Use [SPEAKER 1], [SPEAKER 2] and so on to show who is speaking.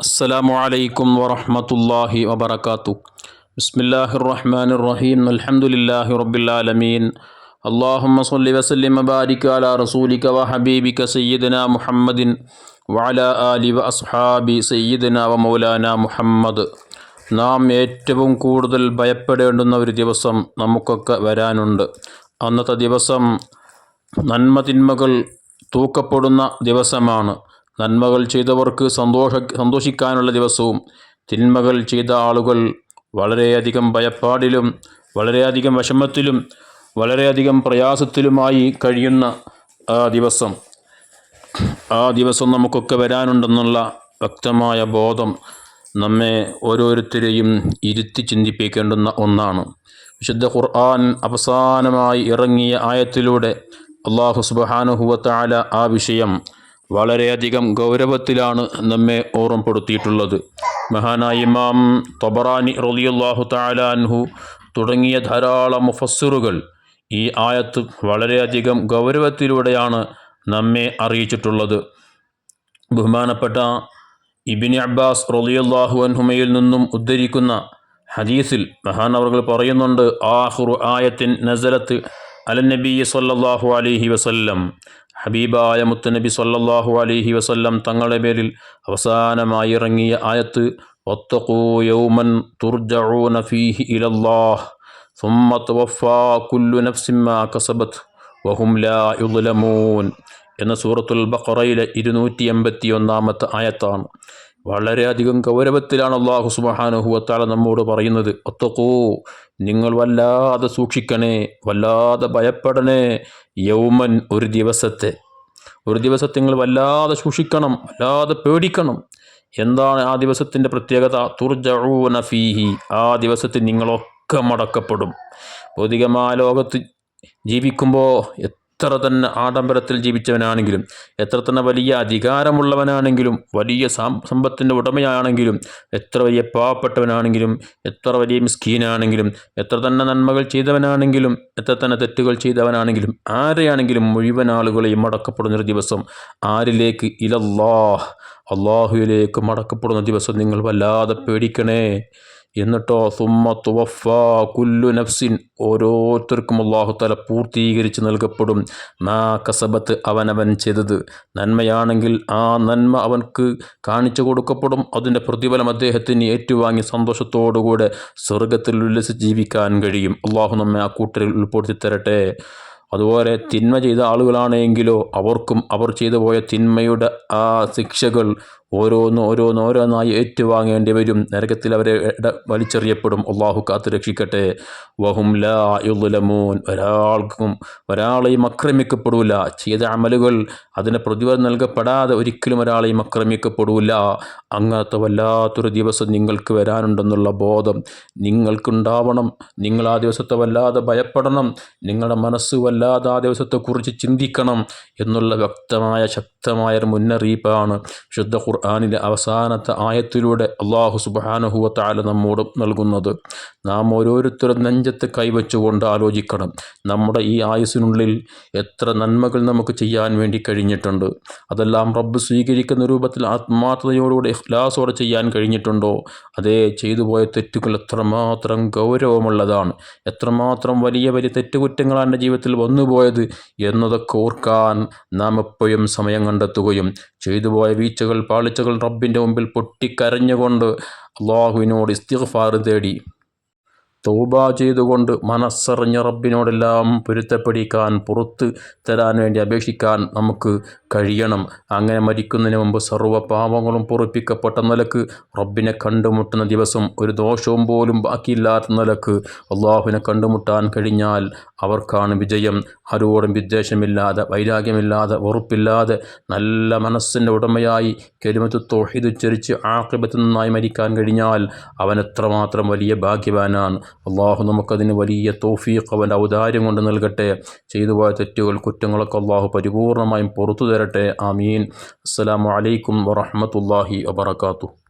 [SPEAKER 1] السلام عليكم ورحمة الله وبركاته بسم الله الرحمن الرحيم الحمد لله رب العالمين اللهم صل وسلم وبارك على رسولك وحبيبك سيدنا محمد وعلى آل وأصحاب سيدنا ومولانا محمد നാം ഏറ്റവും കൂടുതൽ ഭയപ്പെടേണ്ടുന്ന ഒരു ദിവസം നമുക്കൊക്കെ വരാനുണ്ട് അന്നത്തെ ദിവസം നന്മ തിന്മകൾ തൂക്കപ്പെടുന്ന ദിവസമാണ് നന്മകൾ ചെയ്തവർക്ക് സന്തോഷ സന്തോഷിക്കാനുള്ള ദിവസവും തിന്മകൾ ചെയ്ത ആളുകൾ വളരെയധികം ഭയപ്പാടിലും വളരെയധികം വിഷമത്തിലും വളരെയധികം പ്രയാസത്തിലുമായി കഴിയുന്ന ആ ദിവസം. ആ ദിവസം നമുക്കൊക്കെ വരാനുണ്ടെന്നുള്ള വ്യക്തമായ ബോധം നമ്മെ ഓരോരുത്തരെയും ഇരുത്തി ചിന്തിപ്പിക്കേണ്ടുന്ന ഒന്നാണ്. വിശുദ്ധ ഖുർആൻ അവസാനമായി ഇറങ്ങിയ ആയത്തിലൂടെ അള്ളാഹു സുബഹാനുഹുവത്താല ആ വിഷയം വളരെയധികം ഗൗരവത്തിലാണ് നമ്മെ ഓർമ്മപ്പെടുത്തിയിട്ടുള്ളത്. മഹാനായ ഇമാം തൊബറാനി റലിയുല്ലാഹു താലാൻഹു തുടങ്ങിയ ധാരാളം മുഫസ്സിറുകൾ ഈ ആയത്ത് വളരെയധികം ഗൗരവത്തിലൂടെയാണ് നമ്മെ അറിയിച്ചിട്ടുള്ളത്. ബഹുമാനപ്പെട്ട ഇബിനി അബ്ബാസ് റലിയുല്ലാഹു അൻഹുമയിൽ നിന്നും ഉദ്ധരിക്കുന്ന ഹദീസിൽ മഹാനവർകൾ പറയുന്നുണ്ട് ആഹുർ ആയത്തിൻ നസലത്ത് അലനബി സല്ലാഹു അലഹി വസല്ലം ഹബീബായ മുത്തനബി സല്ലാഹു അലഹി വസല്ലം തങ്ങളുടെ പേരിൽ അവസാനമായി ഇറങ്ങിയ ആയത്ത് ഒത്തഖൂ യൗമൻ തുർജഊന ഫീഹി ഇലല്ലാഹ് സുമ്മ തുവഫാ കുല്ലു നഫ്സിമ്മ കസബത്ത് വഹും ലാ യുദ്ലമൂൻ എന്ന സൂറത്തുൽ ബഖറയിലെ ഇരുന്നൂറ്റി എൺപത്തി ഒന്നാമത്തെ ആയത്താണ്. വളരെയധികം ഗൗരവത്തിലാണ് അള്ളാഹു സുബഹാനുഹുവത്താല നമ്മോട് പറയുന്നത്. ഒത്തക്കൂ നിങ്ങൾ വല്ലാതെ സൂക്ഷിക്കണേ വല്ലാതെ ഭയപ്പെടണേ. യൗമൻ ഒരു ദിവസത്തെ. ഒരു ദിവസത്തെ നിങ്ങൾ വല്ലാതെ സൂക്ഷിക്കണം വല്ലാതെ പേടിക്കണം. എന്താണ് ആ ദിവസത്തിന്റെ പ്രത്യേകത? തുർജഊന ഫീഹി ആ ദിവസത്തിൽ നിങ്ങളൊക്കെ മടക്കപ്പെടും. ഭൗതികമായ ലോകത്ത് ജീവിക്കുമ്പോൾ എത്ര തന്നെ ആഡംബരത്തിൽ ജീവിച്ചവനാണെങ്കിലും എത്ര തന്നെ വലിയ അധികാരമുള്ളവനാണെങ്കിലും വലിയ സമ്പത്തിന്റെ ഉടമയാണെങ്കിലും എത്ര വലിയ പാവപ്പെട്ടവനാണെങ്കിലും എത്ര വലിയ മിസ്കീനാണെങ്കിലും എത്ര തന്നെ നന്മകൾ ചെയ്തവനാണെങ്കിലും എത്ര തന്നെ തെറ്റുകൾ ചെയ്തവനാണെങ്കിലും ആരെയാണെങ്കിലും മുഴുവൻ ആളുകളെയും മടക്കപ്പെടുന്നൊരു ദിവസം ആരിലേക്ക്? ഇലല്ലാഹ്. അള്ളാഹുവിലേക്ക് മടക്കപ്പെടുന്ന ദിവസം നിങ്ങൾ വല്ലാതെ പേടിക്കണേ. എന്നിട്ടോ സുമ്മ തുവഫ കുല്ലു നഫ്സിൻ ഓരോരുത്തർക്കും അള്ളാഹുത്തല തല പൂർത്തീകരിച്ച് നൽകപ്പെടും. മാ കസബത്ത് അവനവൻ ചെയ്തത്. നന്മയാണെങ്കിൽ ആ നന്മ അവൻക്ക് കാണിച്ചു കൊടുക്കപ്പെടും. അതിന്റെ പ്രതിഫലം അദ്ദേഹത്തിന് ഏറ്റുവാങ്ങി സന്തോഷത്തോടുകൂടെ സ്വർഗത്തിൽ ഉല്ലസിച്ച് ജീവിക്കാൻ കഴിയും. അള്ളാഹു നമ്മെ ആ കൂട്ടരിൽ ഉൾപ്പെടുത്തി തരട്ടെ. അതുപോലെ തിന്മ ചെയ്ത ആളുകളാണെങ്കിലോ അവർക്കും അവർ ചെയ്തു പോയ തിന്മയുടെ ആ ശിക്ഷകൾ ഓരോന്ന് ഓരോന്ന് ഓരോന്നായി ഏറ്റുവാങ്ങേണ്ടി വരും. നരകത്തിൽ അവരെ വലിച്ചെറിയപ്പെടും. അള്ളാഹു കാത്തു രക്ഷിക്കട്ടെ. വഹും ലാ യുലമൂൻ. ഒരാൾക്കും ഒരാളെയും ആക്രമിക്കപ്പെടില്ല ചെയ്ത അമലുകൾ അതിന് പ്രതിഫലം നൽകപ്പെടാതെ ഒരിക്കലും ഒരാളെയും ആക്രമിക്കപ്പെടില്ല അങ്ങനത്തെ വല്ലാത്തൊരു ദിവസം നിങ്ങൾക്ക് വരാനുണ്ടെന്നുള്ള ബോധം നിങ്ങൾക്കുണ്ടാവണം. നിങ്ങൾ ആ ദിവസത്തെ വല്ലാതെ ഭയപ്പെടണം. നിങ്ങളുടെ മനസ്സ് വല്ലാതെ ആ ദിവസത്തെക്കുറിച്ച് ചിന്തിക്കണം എന്നുള്ള വ്യക്തമായ ശക്തമായ ഒരു മുന്നറിയിപ്പാണ്. ശുദ്ധ ഖുർആാനിലെ അവസാനത്തെ ആയത്തിലൂടെ അള്ളാഹു സുബാനഹുവത്താല നമ്മോട് നൽകുന്നത്. നാം ഓരോരുത്തരും നെഞ്ചത്ത് കൈവച്ചുകൊണ്ട് ആലോചിക്കണം. നമ്മുടെ ഈ ആയുസിനുള്ളിൽ എത്ര നന്മകൾ നമുക്ക് ചെയ്യാൻ വേണ്ടി കഴിഞ്ഞിട്ടുണ്ട്. അതെല്ലാം റബ്ബ് സ്വീകരിക്കുന്ന രൂപത്തിൽ ആത്മാർത്ഥതയോടുകൂടെ ഇഖ്ലാസോടെ ചെയ്യാൻ കഴിഞ്ഞിട്ടുണ്ടോ? അതേ ചെയ്തു പോയ തെറ്റുകൾ എത്രമാത്രം ഗൗരവമുള്ളതാണ്. എത്രമാത്രം വലിയ വലിയ തെറ്റുകുറ്റങ്ങളാണ് എന്റെ ജീവിതത്തിൽ വന്നുപോയത് എന്നതൊക്കെ ഓർക്കാൻ നാം എപ്പോഴും സമയം കണ്ടെത്തുകയും ചെയ്തു പോയ വീഴ്ചകൾ പാളിച്ചകൾ റബ്ബിന്റെ മുമ്പിൽ പൊട്ടിക്കരഞ്ഞുകൊണ്ട് അള്ളാഹുവിനോട് ഇസ്തിഗ്ഫാർ തേടി. തൗബ ചെയ്തുകൊണ്ട് മനസ്സറിഞ്ഞ റബ്ബിനോടെല്ലാം പൊരുത്തപ്പെടിക്കാൻ പുറത്ത് തരാൻ വേണ്ടി അപേക്ഷിക്കാൻ നമുക്ക് കഴിയണം. അങ്ങനെ മരിക്കുന്നതിന് മുമ്പ് സർവ പാപങ്ങളും പൊറുപ്പിക്കപ്പെട്ട നിലയ്ക്ക് റബ്ബിനെ കണ്ടുമുട്ടുന്ന ദിവസം ഒരു ദോഷവും പോലും ബാക്കിയില്ലാത്ത നിലയ്ക്ക് അള്ളാഹുവിനെ കണ്ടുമുട്ടാൻ കഴിഞ്ഞാൽ അവർക്കാണ് വിജയം. ആരോടും വിദ്വേഷമില്ലാതെ വൈരാഗ്യമില്ലാതെ ഉറപ്പില്ലാതെ നല്ല മനസ്സിന്റെ ഉടമയായി കെരുമത്ത് തൊഴിതുച്ചരിച്ച് ആക്രിപത്തിൽ നിന്നായി നന്നായി മരിക്കാൻ കഴിഞ്ഞാൽ അവൻ എത്രമാത്രം വലിയ ഭാഗ്യവാനാണ്. അള്ളാഹു നമുക്കതിന് വലിയ തോഫീഖ് അവന്റെ ഔദാര്യം കൊണ്ട് നൽകട്ടെ. ചെയ്തു പോയ തെറ്റുകൾ കുറ്റങ്ങളൊക്കെ അള്ളാഹു പരിപൂർണമായും പുറത്തു തരട്ടെ. ആമീൻ. അസ്സലാമു അലൈക്കും വറഹമത്തല്ലാഹി വബർക്കാത്തു